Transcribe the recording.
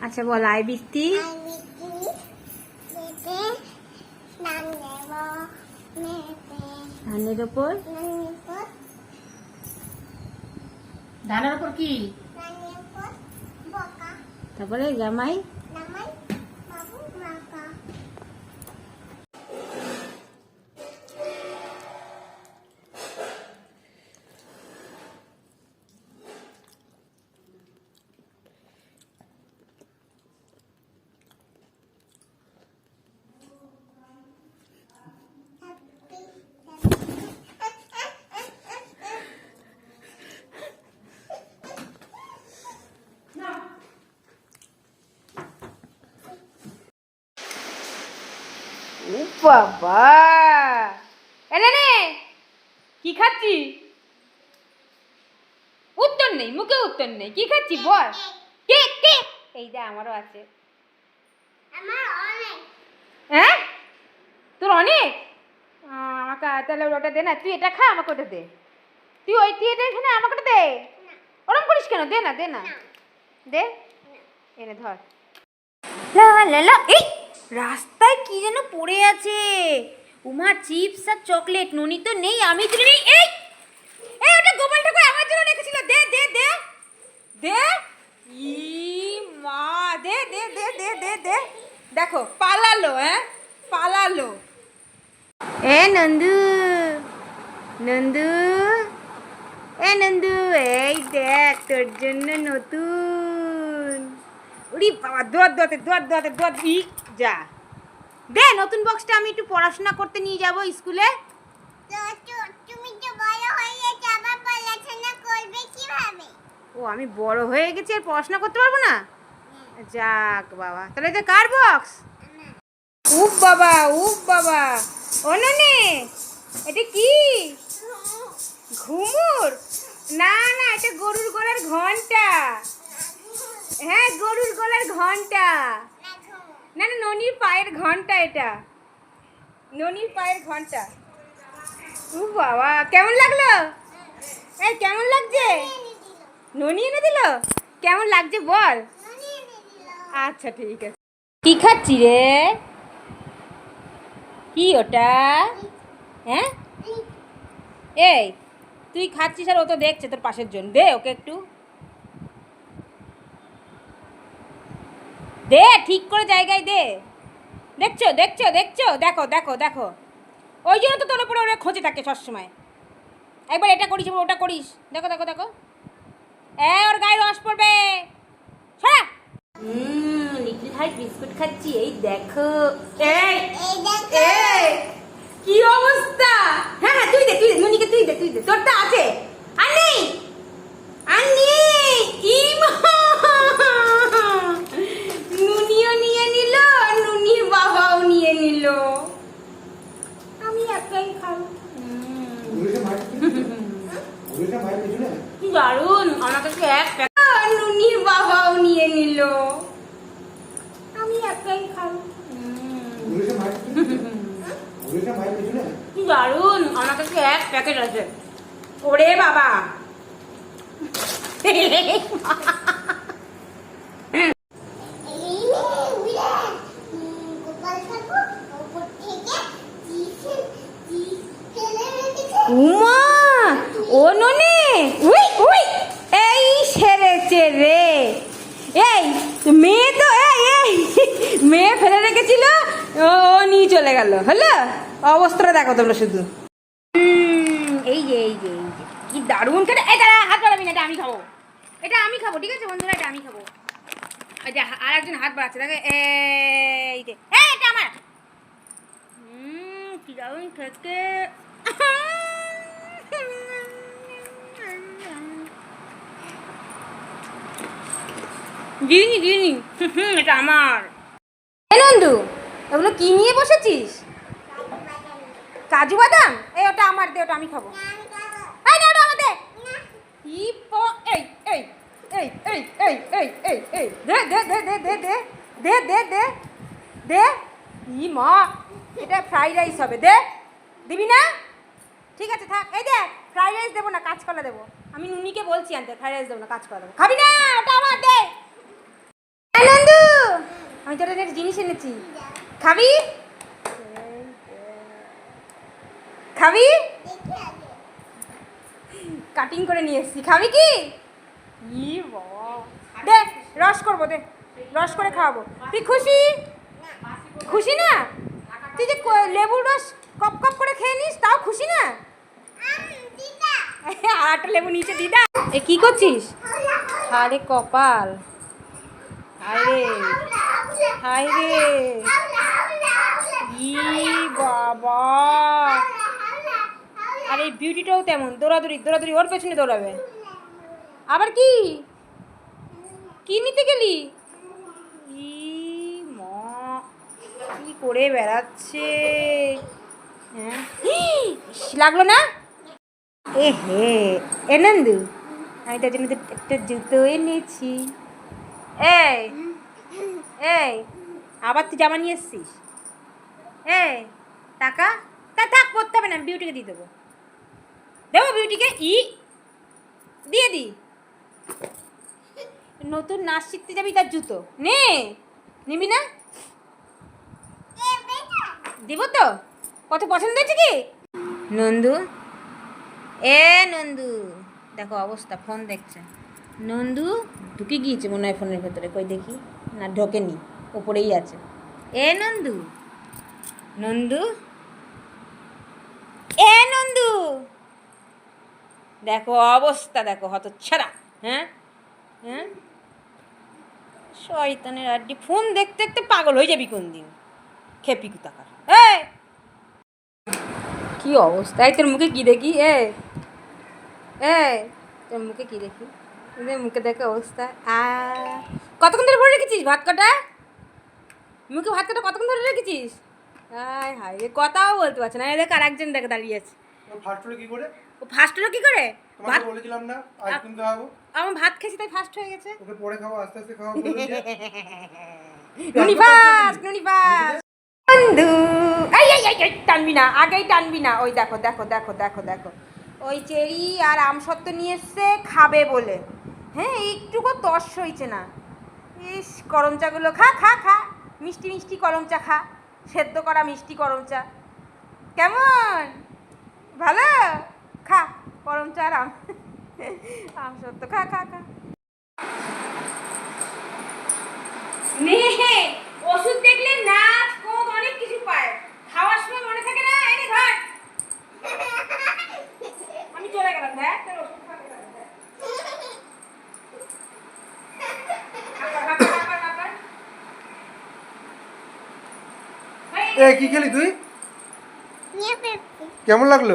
আচ্ছা বল আয় বৃষ্টি ধানের ওপর ধানের ওপর কি তারপরে জামাই বাবা। এনে নে কি খাচ্ছি? উত্তর নেই মুখে উত্তর নেই কি খাচ্ছি বল। কেক কেক এই দে আমারও আছে। হ্যাঁ? তোর অনেক? আমাকে তাহলে ওটা দে না তুই এটা খা আমাকে ওটা দে। তুই ওই তুই এটা এখানে আমাকে ওটা দে। ওরম করিস কেন? দে না দে না। দে? এনে ধর। লা লা লা এই! রাস্তায় কি যেন পড়ে আছে? উমা, চিপস আর চকলেট, ননি তো নেই, আমি তুলে নেই। এই এই, ওটা গোপাল ঠাকুর আমার জন্য রেখেছিল। দে দে দে দে। ই মা, দে দে দে দে দে দে। দেখো, পালালো হ্যাঁ? পালালো। এ নন্দু নন্দু, এ নন্দু, এই দেখ, তোর জন্য নতুন। উরি বাবা দোয়ার দোয়াতে দোয়ার দোয়াতে দোয়ার যা। দে নতুন বক্সটা আমি একটু পড়াশোনা করতে নিয়ে যাব স্কুলে। তো তো- তুমি তো বড় হয়ে গেছো আবার পড়াশোনা করবে কীভাবে? ও আমি বড় হয়ে গেছি আর পড়াশোনা করতে পারব না? যাক বাবা তাহলে এটা কার বক্স উফ বাবা উফ বাবা। ও ননি এটা কি? ঘুমুর? না না এটা গরুর গলার ঘণ্টা। হ্যাঁ গরুর গলার ঘণ্টা। পায়ের ঘণ্টা এটা। ননির পায়ের ঘণ্টা। উ বাবা, কেমন লাগল? এই, কেমন লাগছে? ননি এনে দিল? কেমন লাগছে বল। আচ্ছা ঠিক আছে। কি খাচ্ছি রে? কি ওটা? হ্যাঁ? এই, তুই খাচ্ছিস আর ও তো দেখছে তোর পাশের জন। দে ওকে একটু। দে, ঠিক করে জায়গায় দে। দেখছ দেখছ দেখছ? দেখো দেখো দেখো। ওই জন্য তো তোর উপরে ওরা খোঁজে থাকে সবসময়। একবার এটা করিস একবার ওটা করিস। দেখো দেখো দেখো। এ ওর গায়ে রস পড়বে। সরা। লিটল হার্ট বিস্কুট খাচ্ছি এই দেখো। এই এই দেখো। কি অবস্থা? হ্যাঁ হ্যাঁ তুই দে তুই দে তুই দে তুই দে তোরটা আছে। আর নেই। ওরে বাবা। উই রে। এই মেয়ে তো এই মেয়ে ফেলে রেখেছিল? ও নিয়ে চলে গেল হলো? অবস্থাটা দেখো তোমরা শুধু। এই যে এই যে এই যে। কি দারুণ খেতে। এই দাঁড়া হাত বাড়াবি না এটা আমি খাব। এটা আমি খাব ঠিক আছে বন্ধুরা এটা আমি খাব। এই আর একজন হাত বাড়াচ্ছে দেখো এই যে এই এটা আমার। হুম কি দারুণ খেতে। দিইনি হুম এটা আমার। নন্দু এগুলো কি নিয়ে বসেছিস? কাজু বাদাম? এই, ওটা আমার দে, ওটা আমি খাব। এই, না, ওটা আমার দে। এই এই এই এই এই এই এই এই, দে দে দে দে দে দে দে দে দে দে। ই, মা, এটা ফ্রাইড রাইস হবে। দে, দিবি না? ঠিক আছে, থাক। এই দে, ফ্রাইড রাইস দেবো না, কাঁচকলা দেবো। আমি নুনিকে বলছি, আনতে, ফ্রাইড রাইস দেবো না, কাঁচকলা দেবো। খাবি না? ওটা আমার দে। আনন্দ তোর একটা জিনিস এনেছি। খাবি খাবি কাটিং করে নিয়ে এসেছি। খাবি কি ই দে, রস করব, দে। রস করে খাওয়াবো। তুই খুশি? খুশি না? তুই যে লেবুর রস কপ কপ করে খেয়ে নিস, তাও খুশি না? আর একটা লেবু নিচে দিদা এ, কি করছিস? আরে কপাল। আরে হায় রে। ই বাবা। আর, এই বিউটিটাও তেমন। দৌড়াদৌড়ি দৌড়াদৌড়ি, ওর পেছনে দৌড়াবে। আবার কি? কি নিতে গেলি? ই মা, কি করে বেড়াচ্ছে? হ্যাঁ। লাগল না? এ হে, এ নন্দু, আমি তার জন্য একটা জুতো এনেছি। এই এই, আবার তুই জামা নিয়ে এসছিস? এই, টাকা? তা থাক, পড়তে হবে না বিউটিকে দিয়ে দেবো। দেবো বিউটিকে? ই? দিয়ে দি। নতুন নাচ শিখতে যাবি, তার জুতো। নে, নিবি না? এ দিব তো। কত পছন্দ হয়েছে কি? নন্দু? এ, নন্দু। দেখো অবস্থা, ফোন দেখছে। নন্দু, ঢুকে গিয়েছে মনে হয় ফোনের ভেতরে, কই দেখি? না, ঢোকেনি, ওপরেই আছে। এ, নন্দু। নন্দু? এ নন্দু! দেখো অবস্থা, দেখো হত ছাড়া হ্যাঁ? হ্যাঁ? শয়তানের আড্ডি, ফোন দেখতে দেখতে পাগল হয়ে যাবি কোন দিন খেপি কুতাকার। এই! কি অবস্থা? এই তোর মুখে কি দেখি? এ! এ! তোর মুখে কি দেখি? মুখে দেখে অবস্থা। আ! কতক্ষণ ধরে ভরে রেখেছিস ভাত কটা? মুখে ভাত কটা কতক্ষণ ধরে রেখেছিস? হায় হায় রে কথাও বলতে পারছে না। এই দেখ আর একজন দেখে দাঁড়িয়ে আছে। ফার্স্ট হলো কি করে? ও ফার্স্ট হলো কি করে? ভাত বলেছিলাম না আইসক্রিম খাওয়াবো। আমার ভাত খেয়েছি তাই ফার্স্ট হয়ে গেছে। ওকে পরে আস্তে আস্তে খাওয়াবো বলে দিয়ে। নুনি ফার্স্ট নুনি ফার্স্ট বন্ধু। এই এই এই, এই টানবি না আগেই টানবি না। ওই দেখো দেখো দেখো দেখো দেখো। ওই চেরি আর আমসত্ত্ব নিয়ে এসছে খাবে বলে। হ্যাঁ একটুকু তর্স হয়েছে না। ইস করম চাগুলো খা খা খা। মিষ্টি মিষ্টি করম চা খা। সেদ্ধ করা মিষ্টি করম চা। কেমন? ভালো? খা করম চা আর আম। আম সত্য। খা খা খা নে ওষুধ দেখলে নাচ কোদ অনেক কিছু পায় খাওয়ার সময় মনে থাকে না এনে ধর আমি চলে গেলাম দেখ তোর ওষুধ খাবে না, দেখ। খাবার, খাবার, খাবার, খাবার। এই, এ কি খেলি তুই? কেমন লাগল?